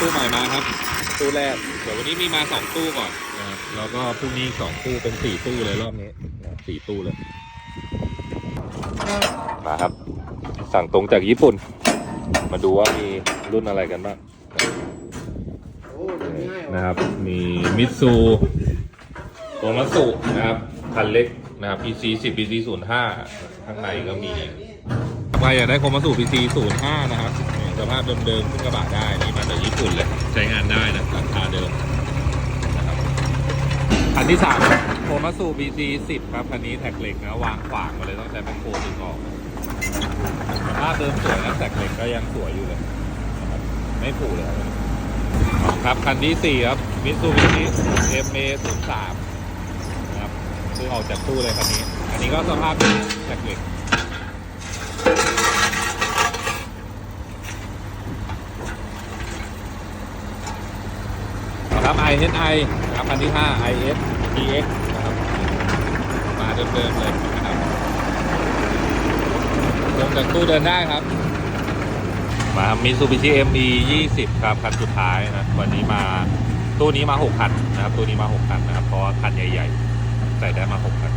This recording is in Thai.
ตู้ใหม่มาครับ ตู้แรก เดี๋ยววันนี้มีมาสองตู้ก่อนนะครับแล้วก็พรุ่งนี้อีกสองตู้เป็นสี่ตู้เลยรอบนี้นะครับสี่ตู้เลย มาครับ สั่งตรงจากญี่ปุ่น มาดูว่ามีรุ่นอะไรกันบ้างโอ้เดี๋ยวง่ายว่ะนะครับ มีมิตซูโทมัสุนะครับคันเล็กนะครับ PC 10 PC 05ข้างในก็มีใครอยากได้โคมัสุ PC 05นะครับเนี่ยสภาพเดิมๆขึ้นกระบะได้นี่ มาจากญี่ปุ่นเลย ใช้งานได้นะราคาเดิมคันที่สามโคมัสุ PC 10ครับ คันนี้แท็กเหล็กนะ วางขวางมาเลยต้องใช้แมคโครดึงออกสภาพเดิมสวยนะแท็กเหล็กก็ยังสวยอยู่เลยไม่ผุเลยครับครับคันที่สี่ครับมิตซูบิชิเอ็มเอศูนย์สามนะครับซื้อออกจากตู้เลยคันนี้ อันนี้ก็สภาพแท็กเหล็กเอา ครับ IHI นะครับคันที่ห้า IS TX นะครับมาเดิมๆเลยนะครับลงจากตู้เดินได้ครับ มามิซูบิชิ ME 20 ครับคันสุดท้ายนะวันนี้มาตู้นี้มา 6 คันนะครับตู้นี้มา 6 คันนะครับเพราะคันใหญ่ ๆ ใส่ได้มา 6 คัน